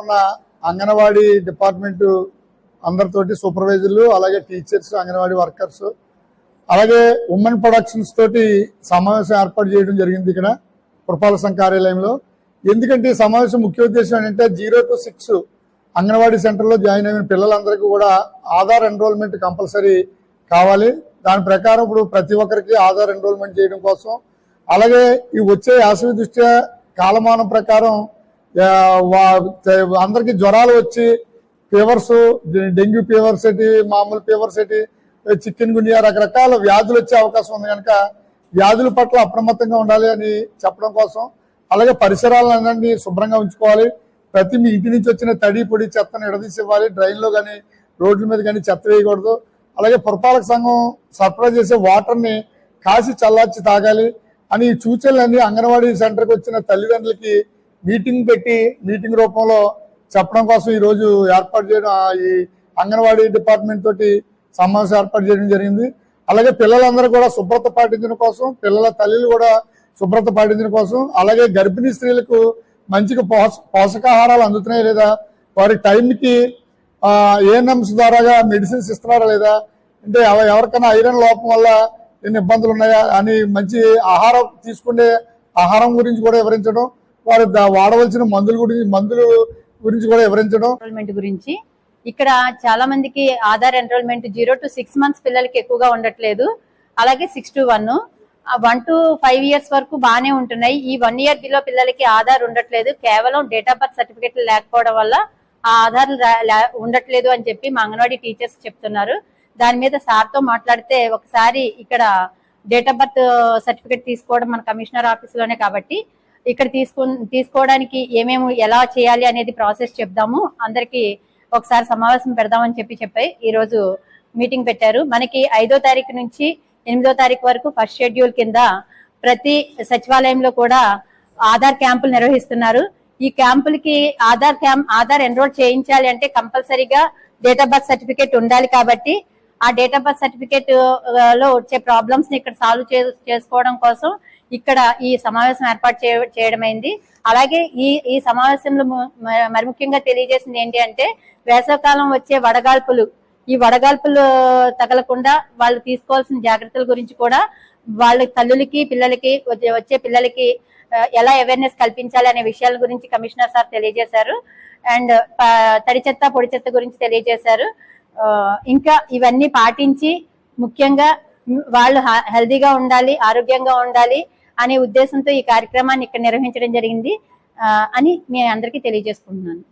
ఉన్న అంగన్వాడీ డిపార్ట్మెంటు అందరితోటి సూపర్వైజర్లు అలాగే టీచర్స్ అంగన్వాడీ వర్కర్స్ అలాగే ఉమెన్ ప్రొడక్షన్స్ తోటి సమావేశం ఏర్పాటు చేయడం జరిగింది ఇక్కడ పురపాలక సంఘ కార్యాలయంలో. ఎందుకంటే ఈ సమావేశం ముఖ్య ఉద్దేశం ఏంటంటే జీరో టు సిక్స్ అంగన్వాడీ సెంటర్లో జాయిన్ అయిన పిల్లలందరికీ కూడా ఆధార్ ఎన్రోల్మెంట్ కంపల్సరీ కావాలి. దాని ప్రకారం ఇప్పుడు ప్రతి ఒక్కరికి ఆధార్ ఎన్రోల్మెంట్ చేయడం కోసం అలాగే ఈ వచ్చే యాసవి దృష్ట్యా కాలమానం ప్రకారం అందరికీ జ్వరాలు వచ్చి ఫీవర్స్ డెంగ్యూ ఫీవర్స్ ఏంటి మామూలు ఫీవర్స్ ఏంటి చికెన్ గుండియా రకరకాల వ్యాధులు వచ్చే అవకాశం ఉంది కనుక వ్యాధుల పట్ల అప్రమత్తంగా ఉండాలి అని చెప్పడం కోసం అలాగే పరిసరాలన్నీ శుభ్రంగా ఉంచుకోవాలి. ప్రతి మీ ఇంటి నుంచి వచ్చిన తడి పొడి చెత్తను ఎడదీసి ఇవ్వాలి. డ్రైన్లో కానీ రోడ్ల మీద కానీ చెత్త వేయకూడదు. అలాగే పురపాలక సంఘం సరఫరా చేసే వాటర్ని కాసి చల్లార్చి తాగాలి అని ఈ సూచనలన్నీ అంగన్వాడీ సెంటర్కి వచ్చిన తల్లిదండ్రులకి మీటింగ్ పెట్టి మీటింగ్ రూపంలో చెప్పడం కోసం ఈరోజు ఏర్పాటు చేయడం ఈ అంగన్వాడీ డిపార్ట్మెంట్ తోటి సమావేశం ఏర్పాటు చేయడం జరిగింది. అలాగే పిల్లలందరూ కూడా శుభ్రత పాటించడం కోసం పిల్లల తల్లిలు కూడా శుభ్రత పాటించడం కోసం అలాగే గర్భిణీ స్త్రీలకు మంచిగా పోష పోషకాహారాలు అందుతున్నాయి లేదా వారి టైంకి ఏఎన్ఎంస్ ద్వారాగా మెడిసిన్స్ ఇస్తున్నారా లేదా అంటే ఎవ- ఎవరికైనా ఐరన్ లోపం వల్ల ఎన్ని ఇబ్బందులు ఉన్నాయా అని మంచి ఆహారం తీసుకునే ఆహారం గురించి కూడా వివరించడం వారు వాడవలసిన మందుల గురించి మందులు గురించి కూడా వివరించడం. ఎన్రోల్మెంట్ గురించి. ఇక్కడ చాలా మందికి Aadhaar enrolment zero to six months పిల్లలకి ఎక్కువగా ఉండట్లేదు. అలాగే six to one one to five years వరకు బాగానే ఉంటున్నాయి. ఈ వన్ ఇయర్ బిలో పిల్లలకి ఆధార్ ఉండట్లేదు. కేవలం డేట్ ఆఫ్ బర్త్ సర్టిఫికేట్ లేకపోవడం వల్ల ఆ ఆధార్ ఉండట్లేదు అని చెప్పి మా అంగన్వాడీ టీచర్స్ చెప్తున్నారు. దాని మీద సార్తో మాట్లాడితే ఒకసారి ఇక్కడ డేట్ ఆఫ్ బర్త్ సర్టిఫికేట్ తీసుకోవడం మన కమిషనర్ ఆఫీస్లోనే కాబట్టి ఇక్కడ తీసుకు తీసుకోవడానికి ఏమేమి ఎలా చేయాలి అనేది ప్రాసెస్ చెప్దాము. అందరికి ఒకసారి సమావేశం పెడదామని చెప్పి చెప్పి ఈ రోజు మీటింగ్ పెట్టారు. మనకి ఐదో తారీఖు నుంచి ఎనిమిదో తారీఖు వరకు ఫస్ట్ షెడ్యూల్ కింద ప్రతి సచివాలయంలో కూడా ఆధార్ క్యాంపులు నిర్వహిస్తున్నారు. ఈ క్యాంపులకి ఆధార్ క్యాంప్ ఆధార్ ఎన్రోల్ చేయించాలి అంటే కంపల్సరీగా డేట్ ఆఫ్ బర్త్ సర్టిఫికేట్ ఉండాలి కాబట్టి ఆ డేట్ ఆఫ్ బర్త్ సర్టిఫికేట్లో వచ్చే ప్రాబ్లమ్స్ని ఇక్కడ సాల్వ్ చేసుకోవడం కోసం ఇక్కడ ఈ సమావేశం ఏర్పాటు చేయ- చేయడమైంది. అలాగే ఈ ఈ సమావేశంలో మరి ముఖ్యంగా తెలియజేసింది ఏంటి అంటే వేసవకాలం వచ్చే వడగాల్పులు. ఈ వడగాల్పులు తగలకుండా వాళ్ళు తీసుకోవాల్సిన జాగ్రత్తల గురించి కూడా వాళ్ళ తల్లులకి పిల్లలకి వచ్చే- వచ్చే పిల్లలకి ఎలా అవేర్నెస్ కల్పించాలి అనే విషయాల గురించి కమిషనర్ సార్ తెలియజేశారు. అండ్ తడి చెత్త పొడి చెత్త గురించి తెలియజేశారు. ఇంకా ఇవన్నీ పాటించి ముఖ్యంగా వాళ్ళు హెల్దీగా ఉండాలి ఆరోగ్యంగా ఉండాలి అనే ఉద్దేశంతో ఈ కార్యక్రమాన్ని ఇక్కడ నిర్వహించడం జరిగింది ఆ, అని మీ అందరికీ తెలియజేసుకుంటున్నాను.